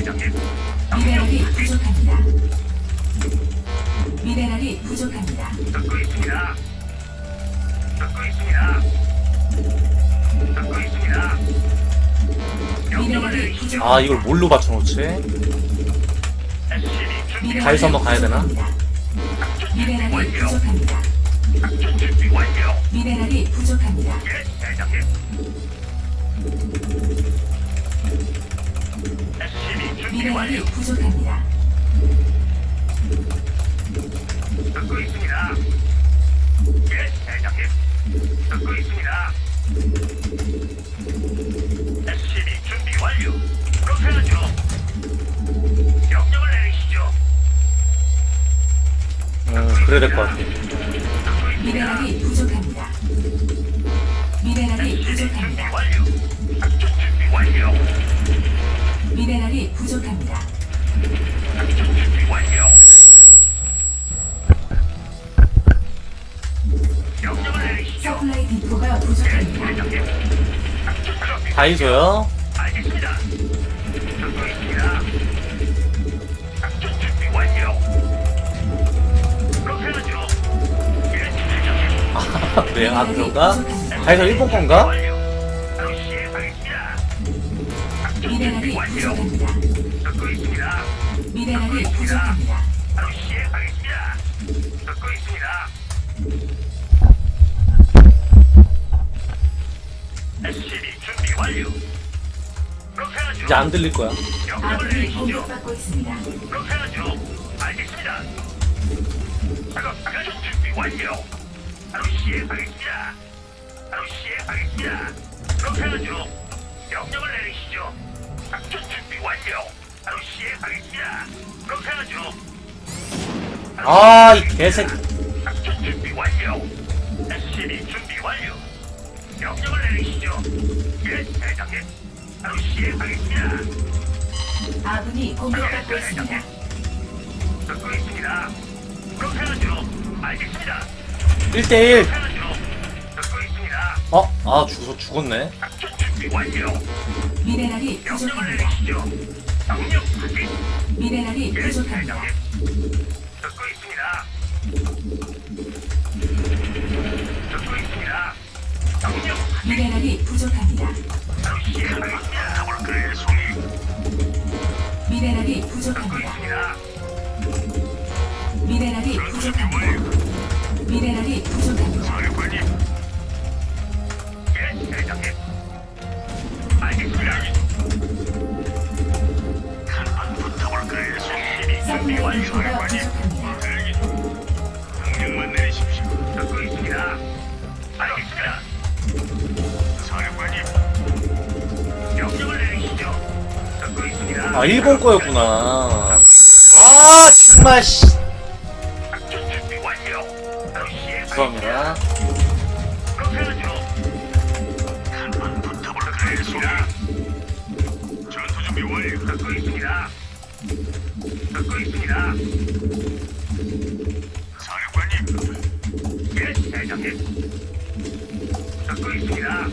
대장님. 미네랄이 부족합니다. 미네랄이 부족합니다. 듣고 있습니다. 듣고 있습니다. 듣고 있습니다. 명령을 미네랄이 내리시죠. 부족합니다. 아 이걸 뭘로 받쳐놓지? SCB 준비 미네랄이 다이소 한번 가야 되나? 부족합니다. 미네랄이 완료. 부족합니다. 작전 준비 완료. 미네랄이 부족합니다. 예, 대장님. 준비 미네랄이 완료. 부족합니다. 듣고 있습니다. 예, 대장님. 듣고 있습니다. SCB 준비 완료. 그렇게 하죠. 명령을 내리시죠. 음 그래야 될 것 같아 듣고 있습니다. 미네랄이 부족합니다. 미네랄이 SCB 준비 부족합니다. 완료. 예, 대장님. 그래 아 그런가? 다이소 일본 건가? 준비 완료. 그렇게 하죠. 이제 안 들릴 거야 명령을 아군이 내리시죠. 공격받고 있습니다. 그렇게 하죠. 알겠습니다. 작업 작전 준비 완료. 바로 시행하겠습니다. 바로 시행하겠습니다. 그렇게 하죠. 명령을 내리시죠. 작전 준비 완료. 바로 시행하겠습니다. 그렇게 하죠. 바로 아, 이. 개새끼. 바로 시행하겠습니다. 아군이 공격받고 있습니다. 듣고 있습니다. 그렇게 하죠. 알겠습니다. 1대1 그렇게 하죠. 듣고 있습니다. 어? 아 죽어, 죽었네 작전 준비 완료. 미네랄이 명령을 부족합니다. 내리시죠. 명령 확인. 미네랄이 예, 부족합니다. 대장님. 듣고 있습니다. 듣고 있습니다. 명령 확인. 미네랄이 부족합니다. 미네랄이 부족합니다. 미네랄이 부족합니다. 미네랄이 부족합니다. 사령관님. 알겠습니다. 한번 붙어볼까요, 송이? 아 일본 거였구나 아 정말 씨. 죄송합니다 대장님. 듣고 있습니다.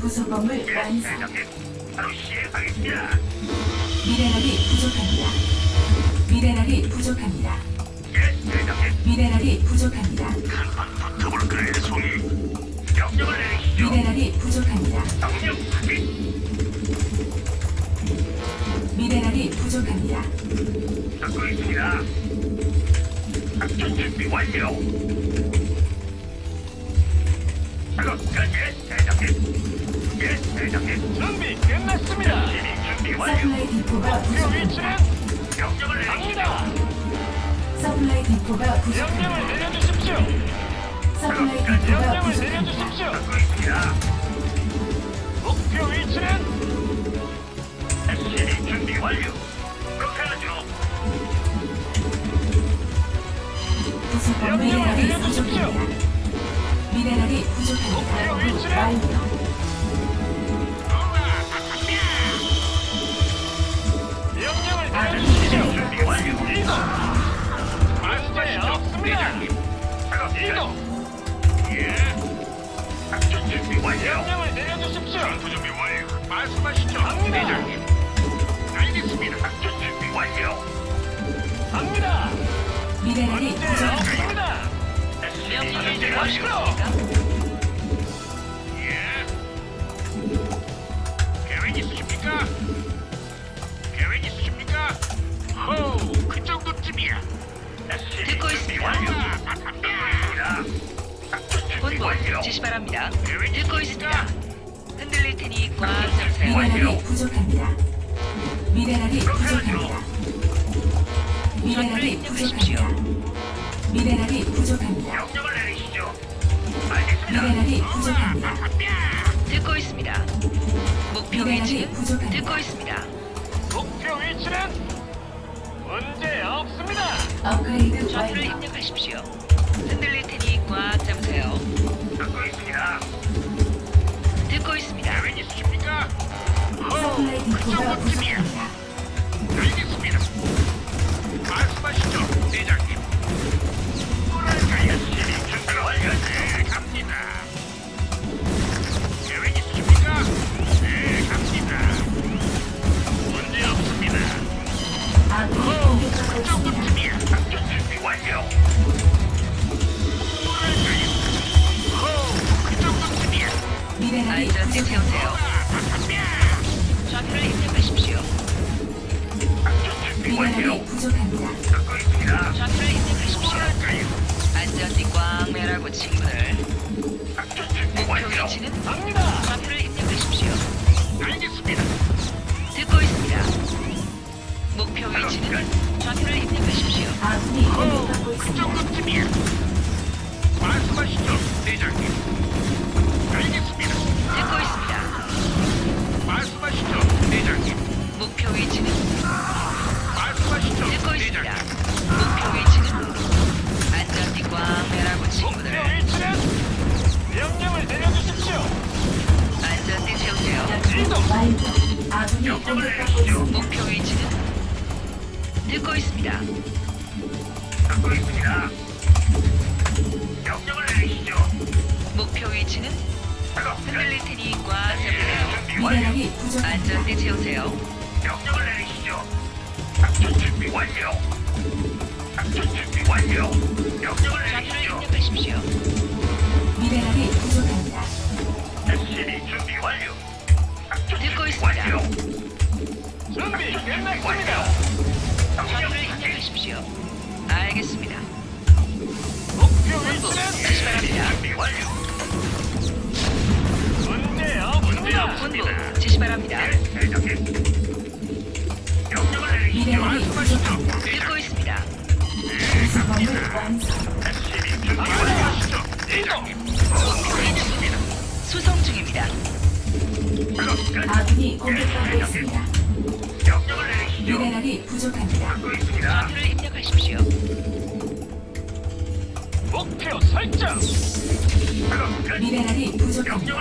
부속 건물 예, 완성. 대장님. 바로 시행하겠습니다. 미네랄이 부족합니다. 미네랄이 부족합니다. 예, 대장님. 미네랄이 부족합니다. 한번 붙어볼까요, 송이? 명령을 내리시죠. 미네랄이 부족합니다. 명령 확인. 미네랄이 부족합니다. 듣고 있습니다. 작전 준비 완료. 대장님. 준비 끝났습니다. 시민 준비 완료. 서플라이 디포가 목표 부족합니다. 위치는 명령을. 갑니다. 서플라이 디포가 명령을 부족합니다. 내려주십시오. 서플라이 디포가 명령을 부족합니다. 내려주십시오. 듣고 있습니다. 목표 위치는 미네랄이 부족합니다. 명령을. 예. 계획 있으십니까? 계획 있으십니까? 호우, 그 정도쯤이야. 듣고 있습니다. 본부 지시 바랍니다. 듣고 있습니다. 흔들릴 테니 꽉 잡으세요. 미네랄이 부족합니다. 미네랄이 부족합니다. 미네랄이 부족합니다. 미네랄이 부족합니다. 명령을 내리시죠. 알겠습니다. 미네랄이 부족합니다. 듣고 있습니다. 목표 미네랄이 부족합니다. 듣고 있습니다. 목표 위치는 문제 없습니다. 업그레이드 좌표를 완료. 입력하십시오. 흔들릴 테니 꽉 잡으세요. 듣고 있습니다. 듣고 있습니다. 계획 있으십니까? 서플라이 호우, 그 디포가 정도쯤이야. 부족합니다. 미네랄이 부족합니다. 듣고 있습니다. 좌표를 입력하십시오. 안전띠 꽉 매라고 친구들. 목표. 위치는. 좌표를 입력하십시오. 알겠습니다. 듣고 있습니다. 목표 위치는 좌표를 입력하십시오. 아군이 공격받고 그 있습니다. 말씀하시죠, 대장님. 알겠습니다. 듣고 있습니다. 말씀하시죠, 대장님. 목표 위치는 듣고 있습니다. 대장님. 목표 위치는 안전띠 꽝 매라고 목표 친구들. 위치는 명령을 내려주십시오. 안전띠 채우세요. 이동. 완료. 아군이 공격받고 있습니다. 목표 위치는 듣고 있습니다. 듣고 있습니다. 명령을 내리시죠. 목표 위치는 작업 끝. 흔들릴 테니 꽉 잡으세요. 준비 완료. 미네랄이 부족합니다. 안전띠 채우세요. 명령을 내리시죠. 작전 준비 완료. 작전 준비 완료. 명령을 좌표를 내리시죠. 입력하십시오. 미네랄이 부족합니다. SCB 준비 완료. 작전 듣고 준비 있습니다. 완료. 준비 끝났습니다. 좌표를 입력하십시오. 알겠습니다. 목표 본부 위치는 지시 바랍니다. 준비 완료. 문제 없습니다. 본부 지시 바랍니다. 네, 대장님. 미네랄이 부족합니다. 듣고. 있습니다. 구성범을 완성. 수송 중입니다. 아군이 공격받고 있습니다. 미네랄이 부족합니다. 좌표를 입력하십시오. 목표 설정. 미네랄이 부족합니다.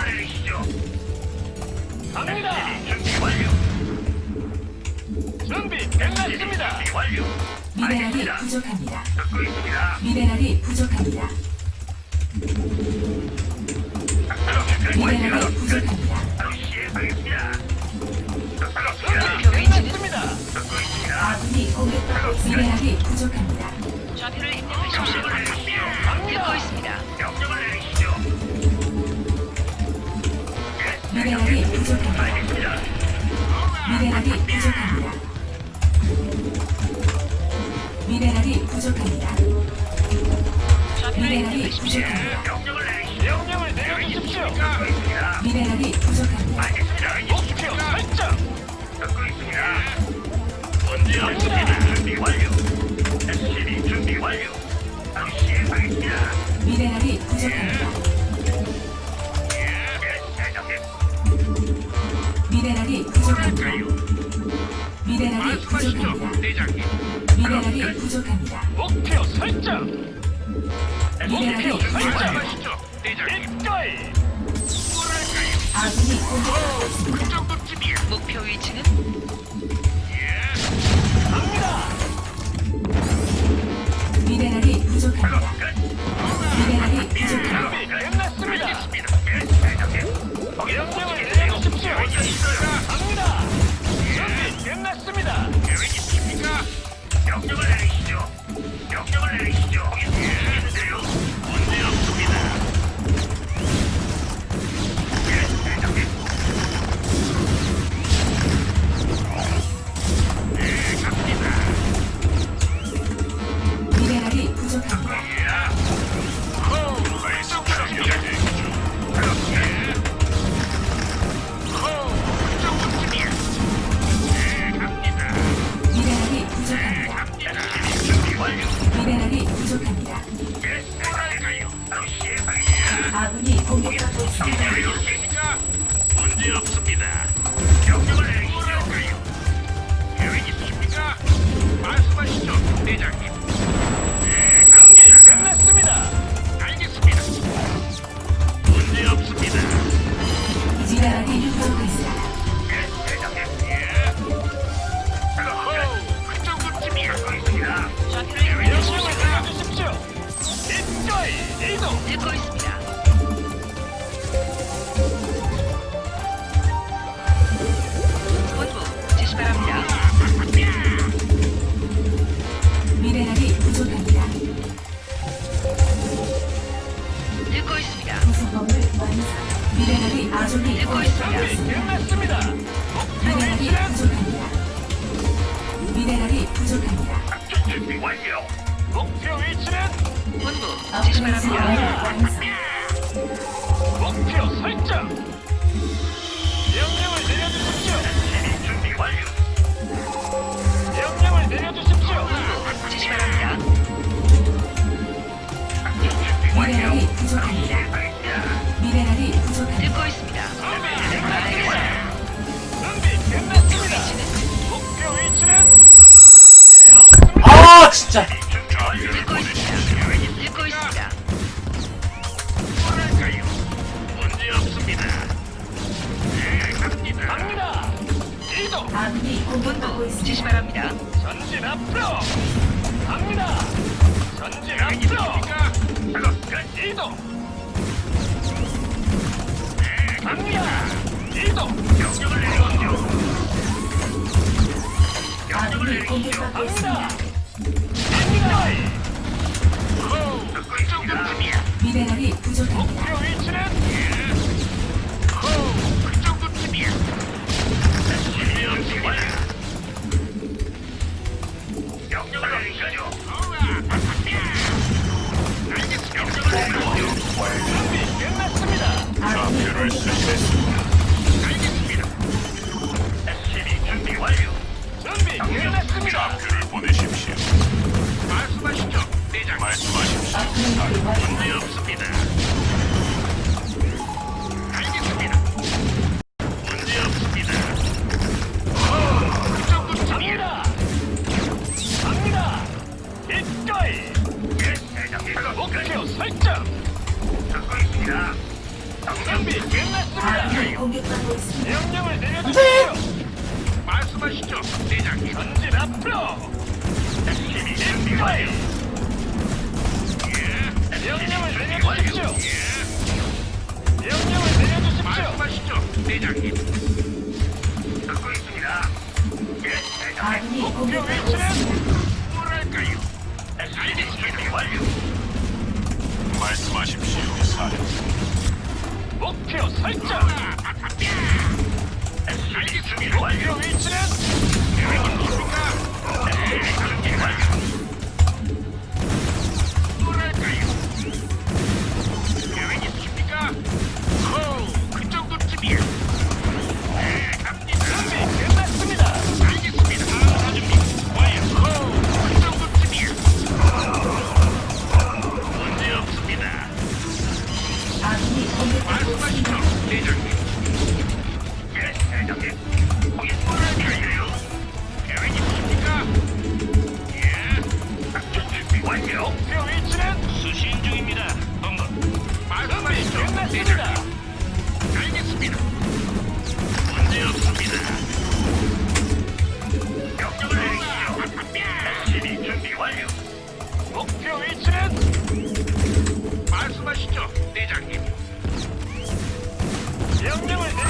갑니다. 준비 완료. 끝났습니다. 준비 완료. 미네랄이 알겠습니다. 부족합니다. 듣고 있습니다. 미네랄이 부족합니다. 미네랄이. 부족합니다. 바로 시행하겠습니다. 작업 준비 끝. 목표 위치는 끝났습니다. 듣고 있습니다. 아군이 공격받고 있습니다. 미네랄이 부족합니다. 좌표를 입력하십시오. 명령을 내리시죠. 듣고 있습니다. 명령을 내리시죠. 예, 미네랄이 부족합니다. 알겠습니다. 미네랄이 부족합니다. 미네랄이 부족합니다. 미네랄이. 부족합니다. 명령을 내리시죠. 명령을 내려주십시오. 듣고 있습니다. 미네랄이 부족합니다. 알겠습니다. 목표 설정. 듣고 있습니다. 문제 없습니다. 준비 완료. SCB 준비 완료. 바로 시행하겠습니다. 미네랄이 부족합니다. 예, 대장님. 미네랄이 부족합니다. 미네랄이 말씀하시죠, 부족합니다. 대장님. 미네랄이 부족합니다. 목표 설정. 미네랄이 목표 부족합니다. 설정. 말씀하시죠, 대장님. 이거이. 뭐랄까요? 아군이 공격받고 있습니다. 그 정도쯤이야. 목표 위치는 예. 갑니다. 미네랄이 부족합니다. 작업 끝. 미네랄이 부족합니다. 준비 끝났습니다. 알겠습니다. 예, 대장님. 명령을 내려주십시오. 있어요. 갑니다. 맞습니다. 계획 있습니까? 명령을 내리시죠. 명령을 내리시죠. 예. 공격받고 있습니다. 암기 공군 받고 있으시기 바랍니다. 전진 앞으로! 갑니다! 전진 앞으로! 그렇지, 이동! 네, 갑니다! 이동! 격격을 내려왔죠! 격격을 내려왔죠! 갑니다! 그 미래날이 부족합니다. 목표 위치는? 공격받고 있습니다. 뭐랄까요? SID 준비 완료. 말씀하십시오, 사령. 목표 설정. SID 준비 완료. 위치는? 여러분 모르니까. SID 준비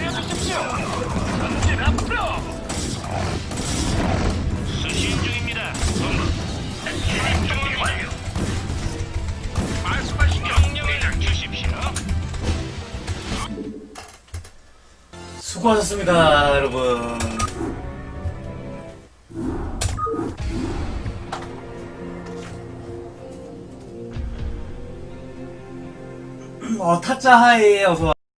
려주십시오. 전진 앞으로. 수신 중입니다. 말씀하시죠. 명령을 주십시오. 수고하셨습니다, 여러분. 어, 타짜 하이 어서 와.